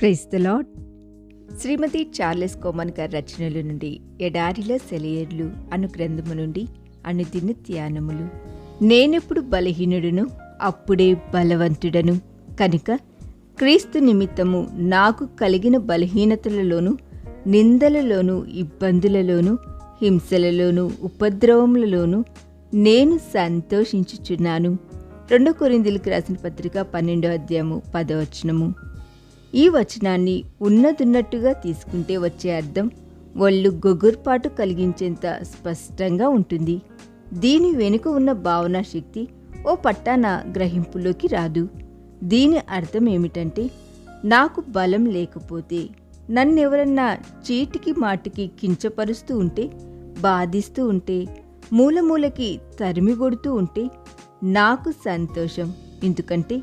Praise the Lord Shrimati Charles Cowman గారి రచనల నుండి ఎడారిలో సెలయర్లు అను గ్రంథము నుండి అనుదిన ధ్యానములు. నేనెప్పుడు బలహీనుడును అప్పుడే బలవంతుడను. కనుక క్రీస్తు నిమిత్తము నాకు కలిగిన బలహీనతలలోను నిందలలోనూ ఇబ్బందులలోనూ హింసలలోనూ ఉపద్రవములలోనూ నేను సంతోషించుచున్నాను. రెండో కొరిందులకు రాసిన పత్రిక పన్నెండో అధ్యాయము పదవచనము ఈ వచనాన్ని ఉన్నదున్నట్టుగా తీసుకుంటే వచ్చే అర్థం ఒళ్ళు గొగుర్పాటు కలిగించేంత స్పష్టంగా ఉంటుంది. దీని వెనుక ఉన్న భావనా శక్తి ఓ పట్టాన గ్రహింపులోకి రాదు. దీని అర్థం ఏమిటంటే నాకు బలం లేకపోతే నన్నెవరన్నా చీటికి మాటికి కించపరుస్తూ ఉంటే బాధిస్తూ ఉంటే మూలమూలకి తరిమి కొడుతూ ఉంటే నాకు సంతోషం. ఎందుకంటే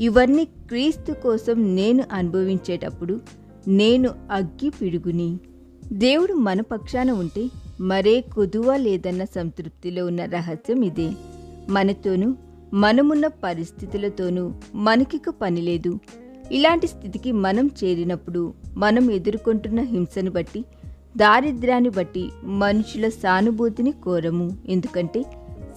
ఇవన్నీ క్రీస్తు కోసం నేను అనుభవించేటప్పుడు నేను అగ్గి పిడుగుని. దేవుడు మన పక్షాన ఉంటే మరే కొదువ లేదన్న సంతృప్తిలో ఉన్న రహస్యం ఇదే. మనతోనూ మనమున్న పరిస్థితులతోనూ మనకిక పని లేదు. ఇలాంటి స్థితికి మనం చేరినప్పుడు మనం ఎదుర్కొంటున్న హింసను బట్టి దారిద్ర్యాన్ని బట్టి మనుషుల సానుభూతిని కోరము. ఎందుకంటే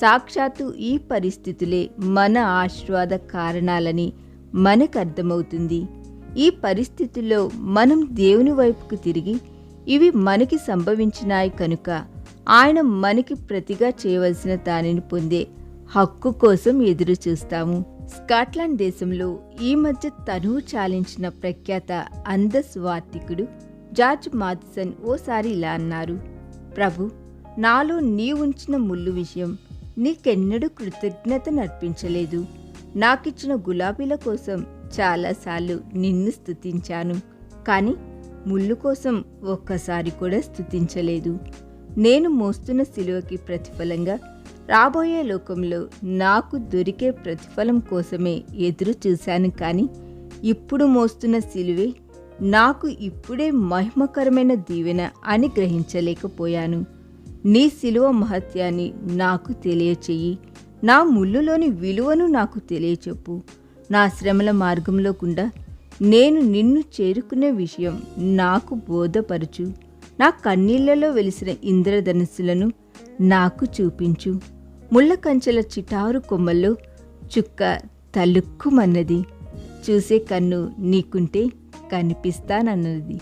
సాక్షాత్తు ఈ పరిస్థితులే మన ఆశీర్వాద కారణాలని మనకు అర్థమవుతుంది. ఈ పరిస్థితుల్లో మనం దేవుని వైపుకు తిరిగి ఇవి మనకి సంభవించినాయి కనుక ఆయన మనకి ప్రతిగా చేయవలసిన దానిని పొందే హక్కు కోసం ఎదురు చూస్తాము. స్కాట్లాండ్ దేశంలో ఈ మధ్య తనువు చాలించిన ప్రఖ్యాత అందస్వార్థికుడు జార్జ్ మాథిసన్ ఓసారి ఇలా అన్నారు. ప్రభు నాలో నీ ఉంచిన ముళ్ళు విషయం నీకెన్నడూ కృతజ్ఞత నర్పించలేదు. నాకిచ్చిన గులాబీల కోసం చాలాసార్లు నిన్ను స్థుతించాను కానీ ముళ్ళు కోసం ఒక్కసారి కూడా స్థుతించలేదు నేను మోస్తున్న సిలువకి ప్రతిఫలంగా రాబోయే లోకంలో నాకు దొరికే ప్రతిఫలం కోసమే ఎదురు చూశాను కానీ ఇప్పుడు మోస్తున్న సిలువే నాకు ఇప్పుడే మహిమకరమైన దీవెన అని గ్రహించలేకపోయాను. నీ సిలువ మహత్యాన్ని నాకు తెలియచేయి నా ముళ్ళులోని విలువను నాకు తెలియచెప్పు. నా శ్రమల మార్గంలో గుండా నేను నిన్ను చేరుకునే విషయం నాకు బోధపరచు. నా కన్నీళ్ళలో వెలిసిన ఇంద్రధనుస్సులను నాకు చూపించు. ముళ్ళ కంచెల చిటారు కొమ్మల్లో చుక్క తలుక్కుమన్నది. చూసే కన్ను నీకుంటే కనిపిస్తానన్నది.